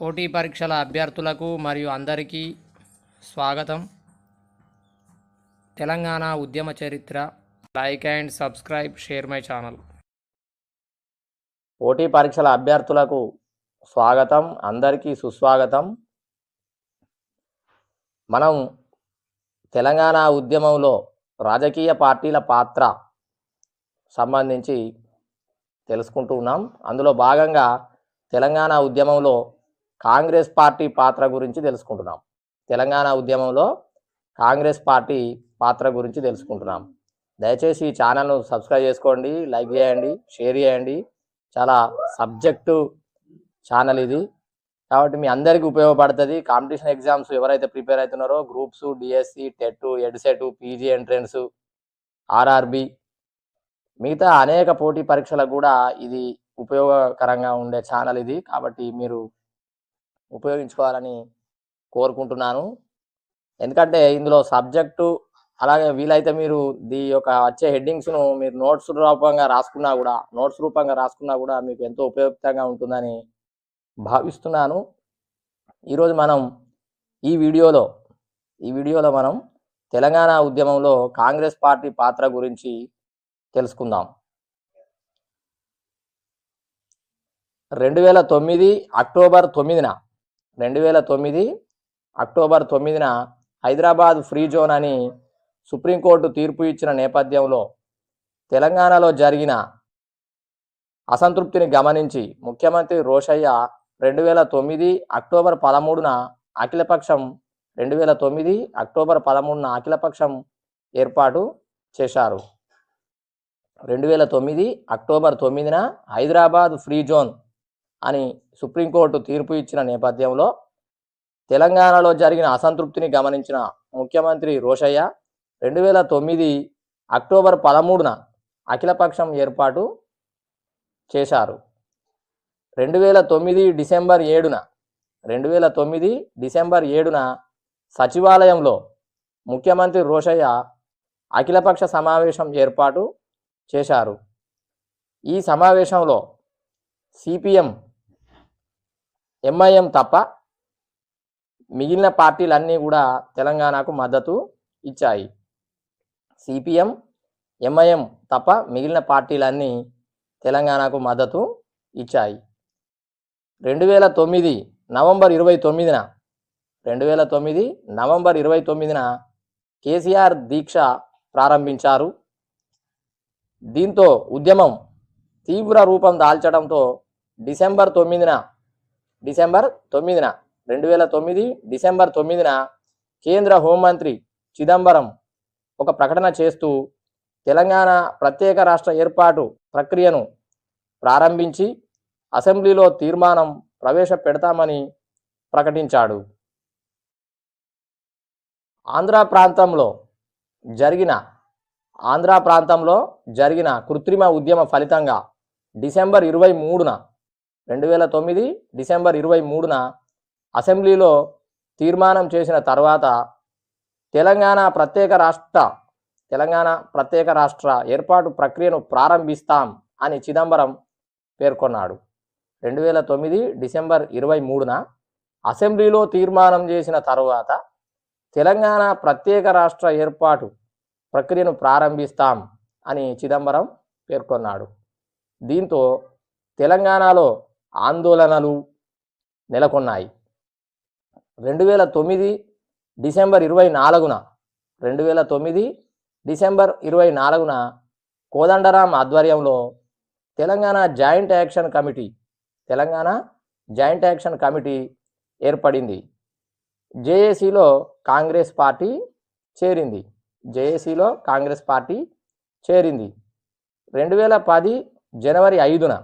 పోటీ పరీక్షల అభ్యర్థులకు మరియు అందరికీ స్వాగతం. తెలంగాణ ఉద్యమ చరిత్ర. Like and subscribe share my channel. పోటీ పరీక్షల అభ్యర్థులకు స్వాగతం. అందరికీ సుస్వాగతం. మనం తెలంగాణ ఉద్యమంలో రాజకీయ పార్టీల పాత్ర సంబంధించి తెలుసుకుంటూ ఉన్నాం. అందులో భాగంగా తెలంగాణ ఉద్యమంలో కాంగ్రెస్ పార్టీ పాత్ర గురించి తెలుసుకుంటున్నాం. తెలంగాణ ఉద్యమంలో కాంగ్రెస్ పార్టీ పాత్ర గురించి తెలుసుకుంటున్నాం. దయచేసి ఈ ఛానల్ను సబ్స్క్రైబ్ చేసుకోండి లైక్ చేయండి షేర్ చేయండి. చాలా సబ్జెక్టు ఛానల్ ఇది. కాబట్టి మీ అందరికీ ఉపయోగపడుతుంది. కాంపిటీషన్ ఎగ్జామ్స్ ఎవరైతే ప్రిపేర్ అవుతున్నారో groups DSC TET EdCET PG entrance RRB మిగతా అనేక పోటీ పరీక్షలకు కూడా ఇది ఉపయోగకరంగా ఉండే ఛానల్ ఇది. కాబట్టి మీరు ఉపయోగించుకోవాలని కోరుకుంటున్నాను. ఎందుకంటే ఇందులో సబ్జెక్టు అలాగే వీలైతే మీరు దీ యొక్క వచ్చే హెడ్డింగ్స్ను మీరు నోట్స్ రూపంగా రాసుకున్నా కూడా నోట్స్ రూపంగా రాసుకున్నా కూడా మీకు ఎంతో ఉపయుక్తంగా ఉంటుందని భావిస్తున్నాను. ఈరోజు మనం ఈ వీడియోలో ఈ వీడియోలో మనం తెలంగాణ ఉద్యమంలో కాంగ్రెస్ పార్టీ పాత్ర గురించి తెలుసుకుందాం. రెండు వేల తొమ్మిది అక్టోబర్ తొమ్మిదిన రెండు వేల తొమ్మిది అక్టోబర్ తొమ్మిదిన హైదరాబాద్ ఫ్రీ జోన్ అని సుప్రీంకోర్టు తీర్పు ఇచ్చిన నేపథ్యంలో తెలంగాణలో జరిగిన అసంతృప్తిని గమనించి ముఖ్యమంత్రి రోషయ్య రెండు వేల తొమ్మిది అక్టోబర్ పదమూడున అఖిలపక్షం రెండు వేల తొమ్మిది అక్టోబర్ పదమూడున అఖిలపక్షం ఏర్పాటు చేశారు. రెండు వేల తొమ్మిది అక్టోబర్ తొమ్మిదిన హైదరాబాద్ ఫ్రీ జోన్ అని సుప్రీంకోర్టు తీర్పు ఇచ్చిన నేపథ్యంలో తెలంగాణలో జరిగిన అసంతృప్తిని గమనించిన ముఖ్యమంత్రి రోషయ్య రెండు వేల తొమ్మిది అక్టోబర్ పదమూడున అఖిలపక్షం ఏర్పాటు చేశారు. రెండు వేల తొమ్మిది డిసెంబర్ ఏడున రెండు వేల తొమ్మిది డిసెంబర్ ఏడున సచివాలయంలో ముఖ్యమంత్రి రోషయ్య అఖిలపక్ష సమావేశం ఏర్పాటు చేశారు. ఈ సమావేశంలో సిపిఎం ఎంఐఎం తప్ప మిగిలిన పార్టీలన్నీ కూడా తెలంగాణకు మద్దతు ఇచ్చాయి. సిపిఎం ఎంఐఎం తప్ప మిగిలిన పార్టీలన్నీ తెలంగాణకు మద్దతు ఇచ్చాయి. రెండు వేల తొమ్మిది నవంబర్ ఇరవై తొమ్మిదిన రెండు వేల తొమ్మిది నవంబర్ ఇరవై తొమ్మిదిన కేసీఆర్ దీక్ష ప్రారంభించారు. దీంతో ఉద్యమం తీవ్ర రూపం దాల్చడంతో డిసెంబర్ తొమ్మిదిన డిసెంబర్ తొమ్మిదిన రెండు వేల తొమ్మిది డిసెంబర్ తొమ్మిదిన కేంద్ర హోంమంత్రి చిదంబరం ఒక ప్రకటన చేస్తూ తెలంగాణ ప్రత్యేక రాష్ట్ర ఏర్పాటు ప్రక్రియను ప్రారంభించి అసెంబ్లీలో తీర్మానం ప్రవేశపెడతామని ప్రకటించాడు. ఆంధ్ర ప్రాంతంలో జరిగిన ఆంధ్ర ప్రాంతంలో జరిగిన కృత్రిమ ఉద్యమ ఫలితంగా డిసెంబర్ ఇరవై మూడున రెండు వేల తొమ్మిది డిసెంబర్ ఇరవై మూడున అసెంబ్లీలో తీర్మానం చేసిన తర్వాత తెలంగాణ ప్రత్యేక రాష్ట్ర తెలంగాణ ప్రత్యేక రాష్ట్ర ఏర్పాటు ప్రక్రియను ప్రారంభిస్తాం అని చిదంబరం పేర్కొన్నాడు. రెండు వేల తొమ్మిది డిసెంబర్ ఇరవై మూడున అసెంబ్లీలో తీర్మానం చేసిన తరువాత తెలంగాణ ప్రత్యేక రాష్ట్ర ఏర్పాటు ప్రక్రియను ప్రారంభిస్తాం అని చిదంబరం పేర్కొన్నాడు. దీంతో తెలంగాణలో ఆందోళనలు నెలకొన్నాయి. రెండు వేల తొమ్మిది డిసెంబర్ ఇరవై నాలుగున రెండు వేల తొమ్మిది డిసెంబర్ ఇరవై నాలుగున కోదండరాం ఆధ్వర్యంలో Telangana joint action committee Telangana joint action committee ఏర్పడింది. జేఏసీలో కాంగ్రెస్ పార్టీ చేరింది. జేఏసీలో కాంగ్రెస్ పార్టీ చేరింది. రెండు వేల పది జనవరి ఐదున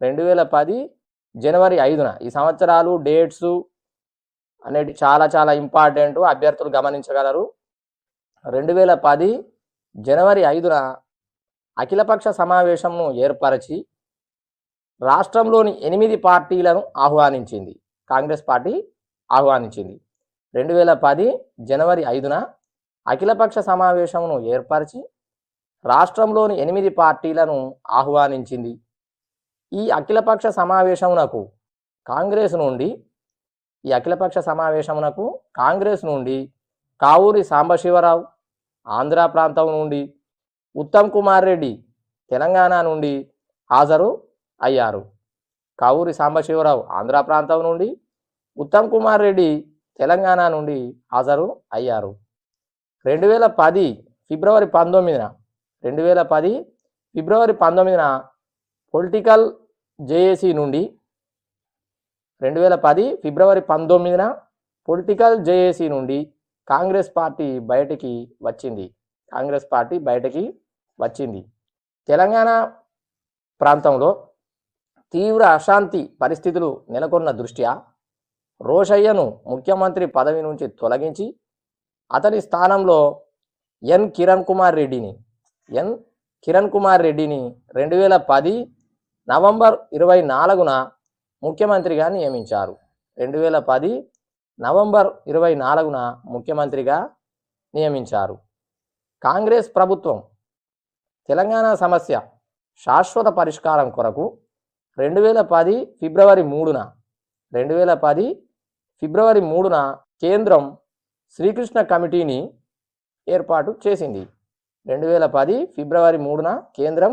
రెండు వేల పది జనవరి ఐదున ఈ సంవత్సరాలు డేట్స్ అనేది చాలా చాలా ఇంపార్టెంట్ అభ్యర్థులు గమనించగలరు. రెండు వేల పది జనవరి ఐదున అఖిలపక్ష సమావేశంను ఏర్పరచి రాష్ట్రంలోని ఎనిమిది పార్టీలను ఆహ్వానించింది. కాంగ్రెస్ పార్టీ ఆహ్వానించింది. రెండు వేల పది జనవరి ఐదున అఖిలపక్ష సమావేశమును ఏర్పరిచి రాష్ట్రంలోని ఎనిమిది పార్టీలను ఆహ్వానించింది. ఈ అఖిలపక్ష సమావేశమునకు కాంగ్రెస్ నుండి ఈ అఖిలపక్ష సమావేశమునకు కాంగ్రెస్ నుండి కావూరి సాంబశివరావు ఆంధ్ర ప్రాంతం నుండి ఉత్తమ్ కుమార్ రెడ్డి తెలంగాణ నుండి హాజరు అయ్యారు. కావూరి సాంబశివరావు ఆంధ్ర ప్రాంతం నుండి ఉత్తమ్ కుమార్ రెడ్డి తెలంగాణ నుండి హాజరు అయ్యారు. రెండు వేల పది ఫిబ్రవరి పంతొమ్మిదిన రెండు వేల పది ఫిబ్రవరి పంతొమ్మిదిన పొలిటికల్ జేఏసీ నుండి రెండు వేల పది ఫిబ్రవరి పంతొమ్మిదిన పొలిటికల్ జేఏసీ నుండి కాంగ్రెస్ పార్టీ బయటికి వచ్చింది. కాంగ్రెస్ పార్టీ బయటికి వచ్చింది. తెలంగాణ ప్రాంతంలో తీవ్ర అశాంతి పరిస్థితులు నెలకొన్న దృష్ట్యా రోషయ్యను ముఖ్యమంత్రి పదవి నుంచి తొలగించి అతని స్థానంలో ఎన్ కిరణ్ కుమార్ రెడ్డిని ఎన్ కిరణ్ కుమార్ రెడ్డిని రెండు వేల పది నవంబర్ ఇరవై నాలుగున ముఖ్యమంత్రిగా నియమించారు. రెండు వేల పది నవంబర్ ఇరవై నాలుగున ముఖ్యమంత్రిగా నియమించారు. కాంగ్రెస్ ప్రభుత్వం తెలంగాణ సమస్య శాశ్వత పరిష్కారం కొరకు రెండు వేల పది ఫిబ్రవరి మూడున రెండు వేల పది ఫిబ్రవరి మూడున కేంద్రం శ్రీకృష్ణ కమిటీని ఏర్పాటు చేసింది. రెండు వేల పది ఫిబ్రవరి మూడున కేంద్రం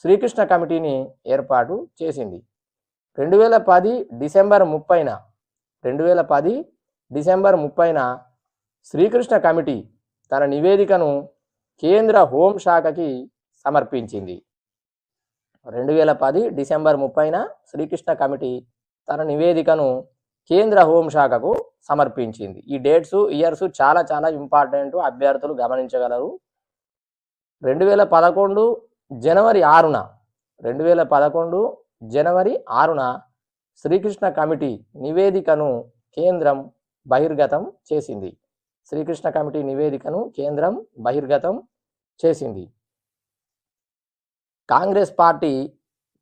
శ్రీకృష్ణ కమిటీని ఏర్పాటు చేసింది. రెండు వేల పది డిసెంబర్ ముప్పైన రెండు వేల పది డిసెంబర్ ముప్పైన శ్రీకృష్ణ కమిటీ తన నివేదికను కేంద్ర హోంశాఖకి సమర్పించింది. రెండు వేల పది డిసెంబర్ ముప్పైన శ్రీకృష్ణ కమిటీ తన నివేదికను కేంద్ర హోంశాఖకు సమర్పించింది. ఈ డేట్స్ ఇయర్స్ చాలా చాలా ఇంపార్టెంట్ అభ్యర్థులు గమనించగలరు. రెండు వేల పదకొండు జనవరి ఆరున రెండు వేల పదకొండు జనవరి ఆరున శ్రీకృష్ణ కమిటీ నివేదికను కేంద్రం బహిర్గతం చేసింది. శ్రీకృష్ణ కమిటీ నివేదికను కేంద్రం బహిర్గతం చేసింది. కాంగ్రెస్ పార్టీ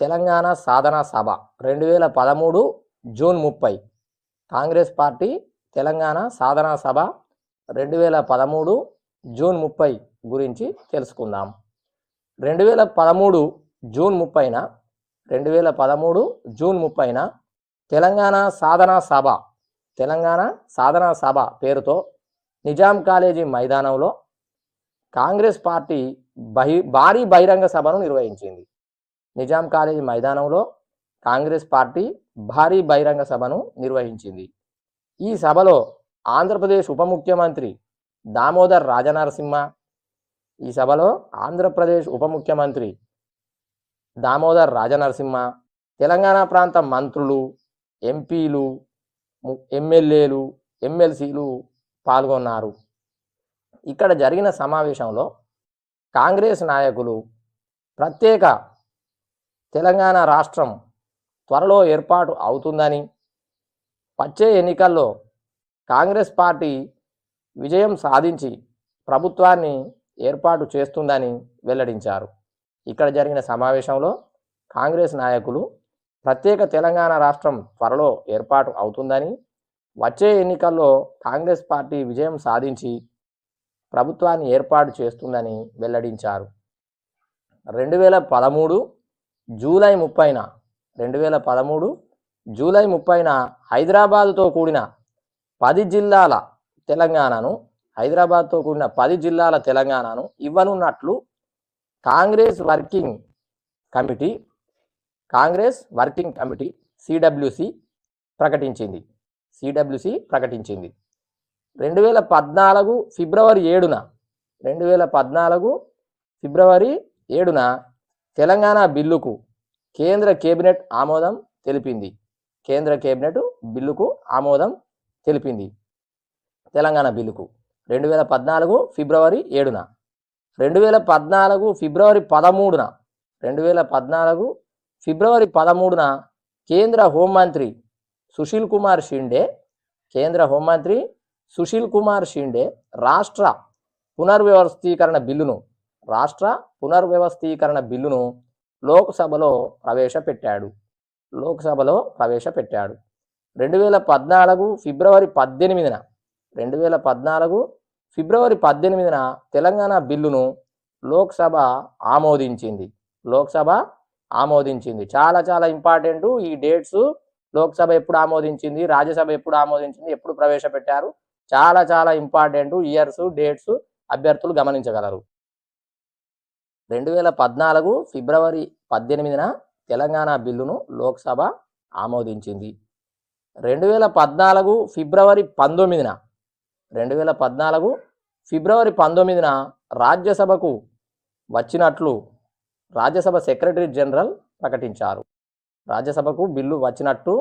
తెలంగాణ సాధన సభ రెండు వేల పదమూడు జూన్ ముప్పై. కాంగ్రెస్ పార్టీ తెలంగాణ సాధన సభ రెండు వేల పదమూడు జూన్ ముప్పై గురించి తెలుసుకుందాం. రెండు వేల పదమూడు జూన్ ముప్పైన రెండు వేల పదమూడు జూన్ ముప్పైన తెలంగాణ సాధనా సభ తెలంగాణ సాధనా సభ పేరుతో నిజాం కాలేజీ మైదానంలో కాంగ్రెస్ పార్టీ బహి భారీ బహిరంగ సభను నిర్వహించింది. నిజాం కాలేజీ మైదానంలో కాంగ్రెస్ పార్టీ భారీ బహిరంగ సభను నిర్వహించింది. ఈ సభలో ఆంధ్రప్రదేశ్ ఉప ముఖ్యమంత్రి దామోదర్ రాజనరసింహ ఈ సభలో ఆంధ్రప్రదేశ్ ఉప ముఖ్యమంత్రి దామోదర్ రాజనరసింహ తెలంగాణ ప్రాంత మంత్రులు ఎంపీలు ఎమ్మెల్యేలు ఎమ్మెల్సీలు పాల్గొన్నారు. ఇక్కడ జరిగిన సమావేశంలో కాంగ్రెస్ నాయకులు ప్రత్యేక తెలంగాణ రాష్ట్రం త్వరలో ఏర్పాటు అవుతుందని వచ్చే ఎన్నికల్లో కాంగ్రెస్ పార్టీ విజయం సాధించి ప్రభుత్వాన్ని ఏర్పాటు చేస్తుందని వెల్లడించారు. ఇక్కడ జరిగిన సమావేశంలో కాంగ్రెస్ నాయకులు ప్రత్యేక తెలంగాణ రాష్ట్రం త్వరలో ఏర్పాటు అవుతుందని వచ్చే ఎన్నికల్లో కాంగ్రెస్ పార్టీ విజయం సాధించి ప్రభుత్వాన్ని ఏర్పాటు చేస్తుందని వెల్లడించారు. రెండు వేల పదమూడు జూలై ముప్పైన రెండు వేల పదమూడు జూలై ముప్పైన హైదరాబాదుతో కూడిన పది జిల్లాల తెలంగాణను హైదరాబాద్తో కూడిన పది జిల్లాల తెలంగాణను ఇవ్వనున్నట్లు Congress working committee Congress working committee CWC ప్రకటించింది. సిడబ్ల్యూసి ప్రకటించింది. రెండు వేల పద్నాలుగు ఫిబ్రవరి ఏడున రెండు వేల పద్నాలుగు ఫిబ్రవరి ఏడున తెలంగాణ బిల్లుకు కేంద్ర కేబినెట్ ఆమోదం తెలిపింది. కేంద్ర కేబినెట్ బిల్లుకు ఆమోదం తెలిపింది. తెలంగాణ బిల్లుకు. రెండు వేల పద్నాలుగు ఫిబ్రవరి ఏడున. రెండు వేల పద్నాలుగు ఫిబ్రవరి పదమూడున. రెండు వేల పద్నాలుగు ఫిబ్రవరి పదమూడున కేంద్ర హోంమంత్రి సుశీల్ కుమార్ షిండే కేంద్ర హోంమంత్రి సుశీల్ కుమార్ షిండే రాష్ట్ర పునర్వ్యవస్థీకరణ బిల్లును రాష్ట్ర పునర్వ్యవస్థీకరణ బిల్లును లోక్సభలో ప్రవేశపెట్టాడు. లోక్సభలో ప్రవేశపెట్టాడు. రెండు వేల పద్నాలుగు ఫిబ్రవరి పద్దెనిమిదిన రెండు వేల పద్నాలుగు ఫిబ్రవరి పద్దెనిమిదిన తెలంగాణ బిల్లును లోక్సభ ఆమోదించింది. లోక్సభ ఆమోదించింది. చాలా చాలా ఇంపార్టెంట్ ఈ డేట్స్ లోక్సభ ఎప్పుడు ఆమోదించింది రాజ్యసభ ఎప్పుడు ఆమోదించింది ఎప్పుడు ప్రవేశపెట్టారు. చాలా చాలా ఇంపార్టెంట్ ఇయర్స్ డేట్స్ అభ్యర్థులు గమనించగలరు. రెండు వేల పద్నాలుగు ఫిబ్రవరి పద్దెనిమిదిన తెలంగాణ బిల్లును లోక్సభ ఆమోదించింది. రెండు వేల పద్నాలుగు ఫిబ్రవరి పంతొమ్మిదిన రెండు వేల పద్నాలుగు ఫిబ్రవరి పంతొమ్మిదిన రాజ్యసభకు వచ్చినట్లు రాజ్యసభ సెక్రటరీ జనరల్ ప్రకటించారు. రాజ్యసభకు బిల్లు వచ్చినట్టు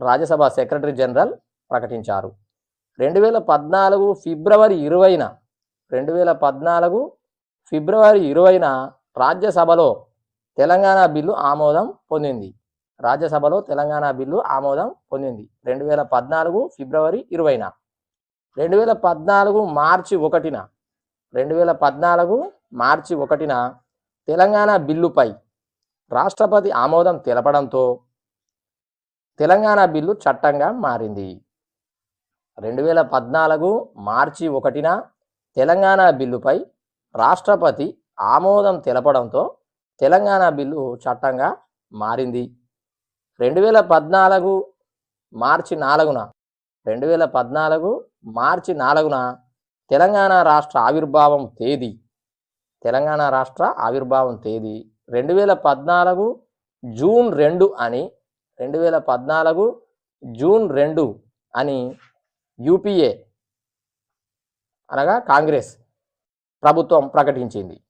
రాజ్యసభ సెక్రటరీ జనరల్ ప్రకటించారు. రెండు వేల పద్నాలుగు ఫిబ్రవరి ఇరవైన రెండు వేల పద్నాలుగు ఫిబ్రవరి ఇరవైన రాజ్యసభలో తెలంగాణ బిల్లు ఆమోదం పొందింది. రాజ్యసభలో తెలంగాణ బిల్లు ఆమోదం పొందింది. రెండు వేల పద్నాలుగు ఫిబ్రవరి ఇరవైన రెండు వేల పద్నాలుగు మార్చి ఒకటిన రెండు వేల పద్నాలుగు మార్చి ఒకటిన తెలంగాణ బిల్లుపై రాష్ట్రపతి ఆమోదం తెలపడంతో తెలంగాణ బిల్లు చట్టంగా మారింది. రెండు వేల పద్నాలుగు మార్చి ఒకటిన తెలంగాణ బిల్లుపై రాష్ట్రపతి ఆమోదం తెలపడంతో తెలంగాణ బిల్లు చట్టంగా మారింది. రెండు వేల పద్నాలుగు మార్చి నాలుగున రెండు వేల పద్నాలుగు మార్చి నాలుగున తెలంగాణ రాష్ట్ర ఆవిర్భావం తేదీ. తెలంగాణ రాష్ట్ర ఆవిర్భావం తేదీ రెండు వేల పద్నాలుగు జూన్ రెండు అని రెండు వేల పద్నాలుగు జూన్ రెండు అని యూపీఏ అనగా కాంగ్రెస్ ప్రభుత్వం ప్రకటించింది.